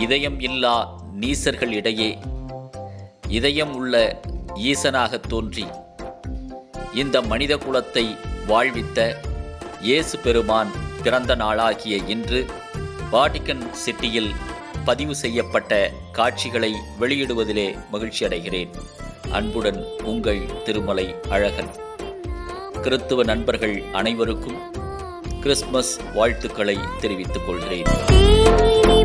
இதயம் இல்லா நீசர்கள் இடையே. இதயம் உள்ள ஈசனாகத் தோன்றி இந்த மனித குலத்தை வாழ்வித்த இயேசு பெருமான் பிறந்த நாளாகிய இன்று வாட்டிக்கன் சிட்டியில் பதிவு செய்யப்பட்ட காட்சிகளை வெளியிடுவதிலே மகிழ்ச்சி அடைகிறேன். அன்புடன் உங்கள் திருமலை அழகன். கிறித்துவ நண்பர்கள் அனைவருக்கும் கிறிஸ்மஸ் வாழ்த்துக்களை தெரிவித்துக் கொள்கிறேன்.